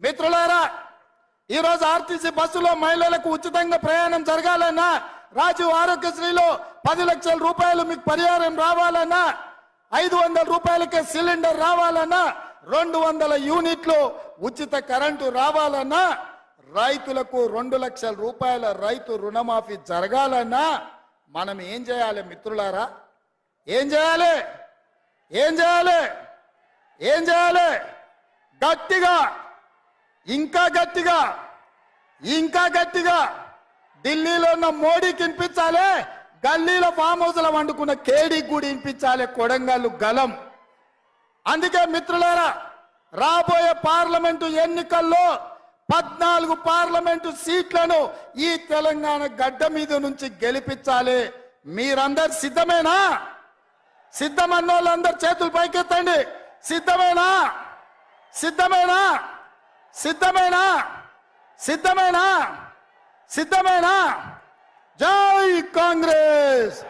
మిత్రులారా ఈరోజు ఆర్టీసీ బస్సులో మహిళలకు ఉచితంగా ప్రయాణం జరగాలన్నా రాజీవ్ ఆరోగ్యశ్రీలో పది లక్షల రూపాయలు మీకు పరిహారం రావాలన్నా ఐదు వందల రూపాయలకే సిలిండర్ రావాలన్నా రెండు వందల యూనిట్లు ఉచిత కరెంటు రావాలన్నా రైతులకు రెండు లక్షల రూపాయల రైతు రుణమాఫీ జరగాలన్నా మనం ఏం చేయాలి మిత్రులారా? ఏం చేయాలి? ఏం చేయాలి? ఏం చేయాలి? గట్టిగా ఇంకా గట్టిగా ఇంకా గట్టిగా ఢిల్లీలో ఉన్న మోడీకి వినిపించాలి గల్లీలో ఫామ్ హౌస్లో వండుకున్న కేడీకి కూడా వినిపించాలి కొడంగల్లు గలం. అందుకే మిత్రులారా రాబోయే పార్లమెంటు ఎన్నికల్లో పద్నాలుగు పార్లమెంటు సీట్లను ఈ తెలంగాణ గడ్డ మీద నుంచి గెలిపించాలి. మీరందరు సిద్ధమేనా? సిద్ధమన్న వాళ్ళందరు చేతులు పైకెత్తండి. సిద్ధమేనా? సిద్ధమేనా? సిద్ధమేనా? సిద్ధమేనా? సిద్ధమేనా? జై కాంగ్రెస్!